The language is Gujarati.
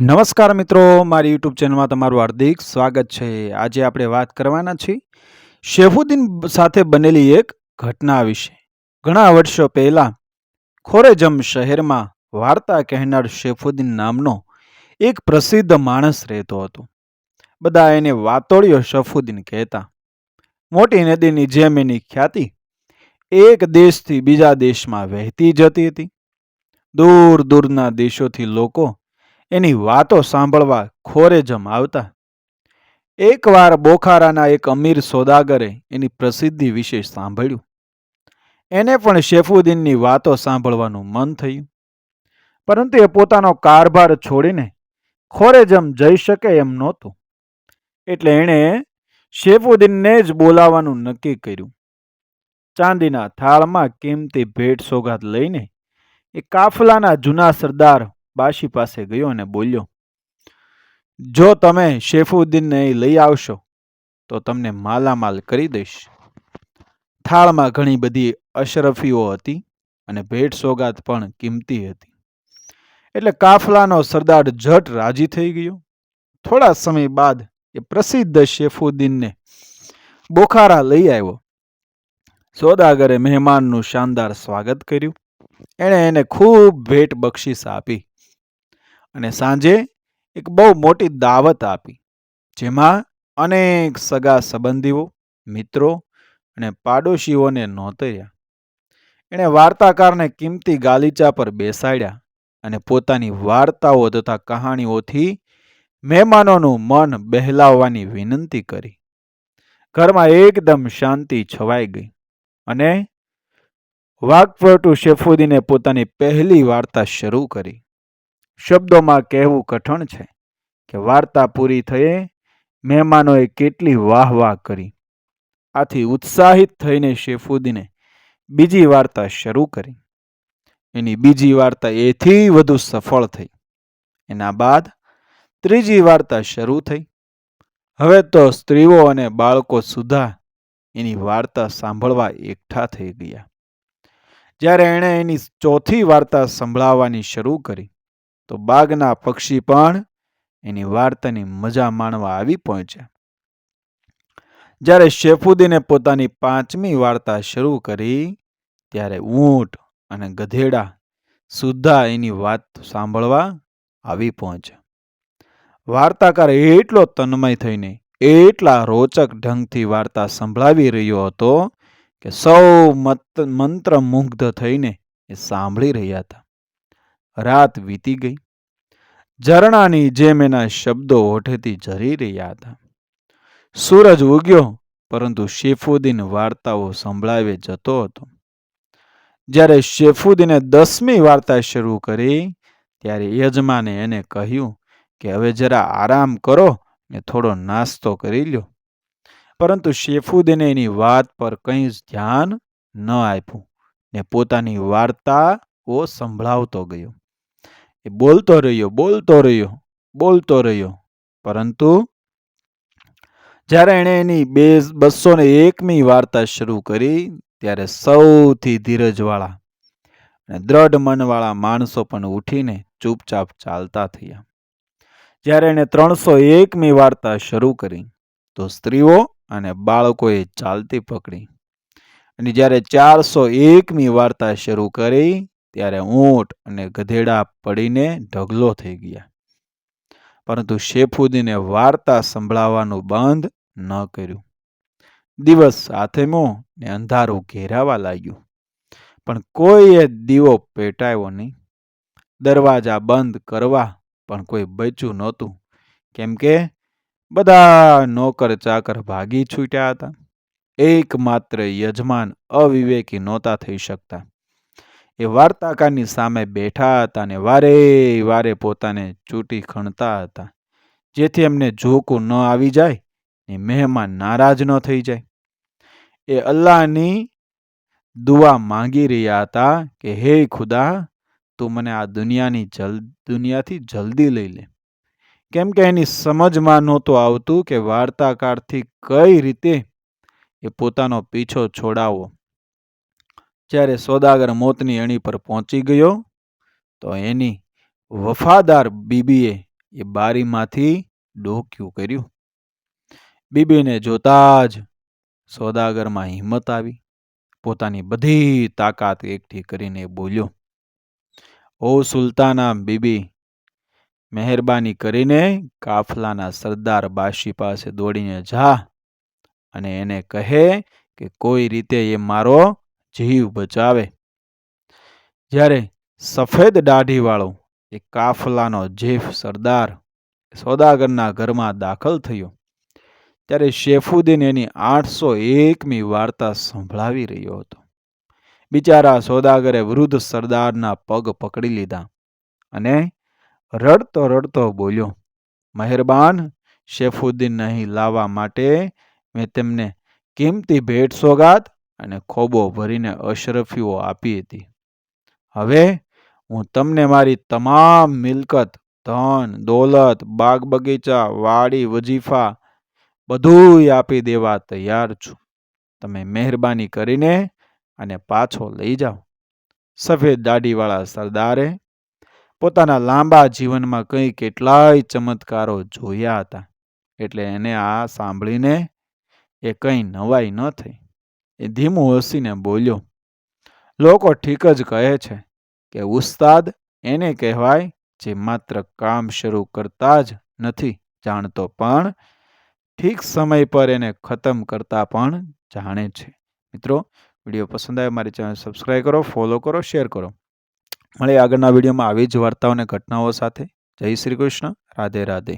નમસ્કાર મિત્રો, મારી યુટ્યુબ ચેનલમાં તમારું હાર્દિક સ્વાગત છે. આજે આપણે વાત કરવાના છીએ શેફુદ્દીન સાથે બનેલી એક ઘટના વિશે. ઘણા વર્ષો પહેલાં ખોરેજમ શહેરમાં વાર્તા કહેનાર શેફુદ્દીન નામનો એક પ્રસિદ્ધ માણસ રહેતો હતો. બધા એને વાતોળિયો શફુદ્દીન કહેતા. મોટી નદીની જેમ એની ખ્યાતિ એક દેશથી બીજા દેશમાં વહેતી જતી હતી. દૂર દૂરના દેશોથી લોકો એની વાતો સાંભળવા ખોરેજમ આવતા. એકવાર બોખારાના એક અમીર સોદાગરે એની પ્રસિદ્ધિ વિશે સાંભળ્યું. એને પણ શેફુદ્દીનની વાતો સાંભળવાનું મન થયું. પરંતુ એ પોતાનો કારભાર છોડીને ખોરેજમ જઈ શકે એમ નહોતું. એટલે એણે શેફુદ્દીનને જ બોલાવવાનું નક્કી કર્યું. ચાંદીના થાળમાં કિંમતી ભેટ સોગાદ લઈને એ કાફલાના જૂના સરદાર બાશી પાસે ગયો અને બોલ્યો, જો તમે શેફુદ્દીનને અહીં લઈ આવશો, તો તમને માલામાલ કરી દઈશ. થાળમાં ઘણી બધી અશરફીઓ હતી અને ભેટ સોગાત પણ કિંમતી હતી. એટલે કાફલાનો સરદાર જટ રાજી થઈ ગયો. થોડા સમય બાદ એ પ્રસિદ્ધ શેફુદ્દીનને બોખારા લઈ આવ્યો. સોદાગરે મહેમાનનું શાનદાર સ્વાગત કર્યું. એણે એને ખૂબ ભેટ બક્ષિસ આપી. અને સાંજે એક બહુ મોટી દાવત આપી, જેમાં અનેક સગા સંબંધીઓ, મિત્રો અને પાડોશીઓને નોતર્યા. એણે વાર્તાકારને કિંમતી ગાલીચા પર બેસાડ્યા અને પોતાની વાર્તાઓ તથા કહાણીઓથી મહેમાનોનું મન બહેલાવવાની વિનંતી કરી. ઘરમાં એકદમ શાંતિ છવાઈ ગઈ અને વાઘપટુ શેફુદ્દીને પોતાની પહેલી વાર્તા શરૂ કરી. શબ્દોમાં કહેવું કઠણ છે કે વાર્તા પૂરી થયે મહેમાનોએ કેટલી વાહ વાહ કરી. આથી ઉત્સાહિત થઈને શેફુદ્દીને બીજી વાર્તા શરૂ કરી. એની બીજી વાર્તા એથી વધુ સફળ થઈ. એના બાદ ત્રીજી વાર્તા શરૂ થઈ. હવે તો સ્ત્રીઓ અને બાળકો સુધા એની વાર્તા સાંભળવા એકઠા થઈ ગયા. જ્યારે એણે એની ચોથી વાર્તા સંભળાવવાની શરૂ કરી તો બાગના પક્ષી પણ એની વાર્તાની મજા માણવા આવી પહોંચ્યા. જ્યારે શેફુદ્દીને પોતાની પાંચમી વાર્તા શરૂ કરી, ત્યારે ઊંટ અને ગધેડા સુદ્ધા એની વાત સાંભળવા આવી પહોંચ્યા. વાર્તાકાર એટલો તન્મય થઈને, એટલા રોચક ઢંગથી વાર્તા સંભળાવી રહ્યો હતો કે સૌ મત, મંત્રમુગ્ધ થઈને એ સાંભળી રહ્યા હતા. રાત વીતી ગઈ. ઝરણાની જેમ એના શબ્દો ઓઠેથી ઝરી રહ્યા હતા સૂરજ ઉગ્યો, પરંતુ શેફુદ્દીન વાર્તાઓ સંભળાવે જતો હતો. જ્યારે શેફુદ્દીને દસમી વાર્તા શરૂ કરી, ત્યારે યજમાને એને કહ્યું કે હવે જરા આરામ કરો, ને થોડો નાસ્તો કરી લ્યો. પરંતુ શેફુદ્દીને એની વાત પર કંઈ જ ધ્યાન ન આપ્યું, ને પોતાની વાર્તાઓ સંભળાવતો ગયો. એ બોલતો રહ્યો બોલતો રહ્યો બોલતો રહ્યો. પરંતુ જ્યારે એણે એની બે બસો ને એકમી વાર્તા શરૂ કરી, ત્યારે સૌથી ધીરજવાળા અને દ્રઢ મનવાળા માણસો પણ ઉઠીને ચૂપચાપ ચાલતા થયા. જ્યારે એણે ત્રણસો એકમી વાર્તા શરૂ કરી, તો સ્ત્રીઓ અને બાળકોએ ચાલતી પકડી. અને જ્યારે ચારસો એકમી વાર્તા શરૂ કરી ત્યારે ઊંટ અને ગધેડા પડીને ઢગલો થઈ ગયા. પરંતુ શેફુદ્દીને વાર્તા સંભળાવવાનું બંધ ન કર્યું. દિવસ સાથેમો ને અંધારું ઘેરાવા લાગ્યું. પણ કોઈએ દીવો પેટાયો નહીં. દરવાજા બંધ કરવા પણ કોઈ બચ્યું નહોતું. કેમ કે બધા નોકર ચાકર ભાગી છૂટ્યા હતા. એકમાત્ર યજમાન અવિવેકી નહોતા થઈ શકતા. એ વાર્તાકારની સામે બેઠા હતા અને વારે વારે પોતાને ચૂંટી ખણતા હતા. જેથી એમને જોકું ન આવી જાય ને મહેમાન નારાજ ન થઈ જાય. એ અલ્લાહની દુઆ માંગી રહ્યા હતા કે, હે ખુદા, તું મને આ દુનિયાની જલ, દુનિયાથી જલ્દી લઈ લે. કેમ કે એની સમજમાં નહોતું આવતું કે વાર્તાકારથી કઈ રીતે એ પોતાનો પીછો છોડાવવો. જ્યારે સોદાગર મોતની અણી પર પહોંચી ગયો, તો એની વફાદાર બીબીએ એ બારીમાંથી ડોક્યું કર્યું. બીબીને જોતા જ સોદાગરમાં હિંમત આવી. પોતાની બધી તાકાત એકઠી કરીને બોલ્યો, ઓ સુલતાના બીબી, મહેરબાની કરીને કાફલાના સરદાર બાશી પાસે દોડીને જા અને એને કહે કે કોઈ રીતે એ મારો જીવ બચાવે. જ્યારે સફેદ દાઢીવાળો એ કાફલાનો જીફ સરદાર સોદાગરના ઘરમાં દાખલ થયો, ત્યારે શેફુદ્દીન એની આઠસો એકમી વાર્તા સંભળાવી રહ્યો હતો. બિચારા સોદાગરે વૃદ્ધ સરદારના પગ પકડી લીધા અને રડતો રડતો બોલ્યો, મહેરબાન, શેફુદ્દીન અહીં લાવવા માટે મેં તેમને કિંમતી ભેટ સોગાદ અને ખોબો ભરીને અશરફીઓ આપી હતી. હવે હું તમને મારી તમામ મિલકત, ધન, દોલત બાગ બગીચા વાડી, વજીફા બધુંય આપી દેવા તૈયાર છું. તમે મહેરબાની કરીને અને પાછો લઈ જાઓ. સફેદ દાઢીવાળા સરદારે પોતાના લાંબા જીવનમાં કંઈ કેટલાય ચમત્કારો જોયા હતા, એટલે એને આ સાંભળીને એ કંઈ નવાઈ ન થઈ. એ ધીમું હસીને બોલ્યો, લોકો ઠીક જ કહે છે કે ઉસ્તાદ એને કહેવાય જે માત્ર કામ શરૂ કરતા જ નથી જાણતો, પણ ઠીક સમય પર એને ખતમ કરતા પણ જાણે છે. મિત્રો, વીડિયો પસંદ આવે મારી ચેનલ સબસ્ક્રાઈબ કરો, ફોલો કરો, શેર કરો. મળે આગળના વિડીયોમાં આવી જ વાર્તાઓ અને ઘટનાઓ સાથે. જય શ્રી કૃષ્ણ. રાધે રાધે.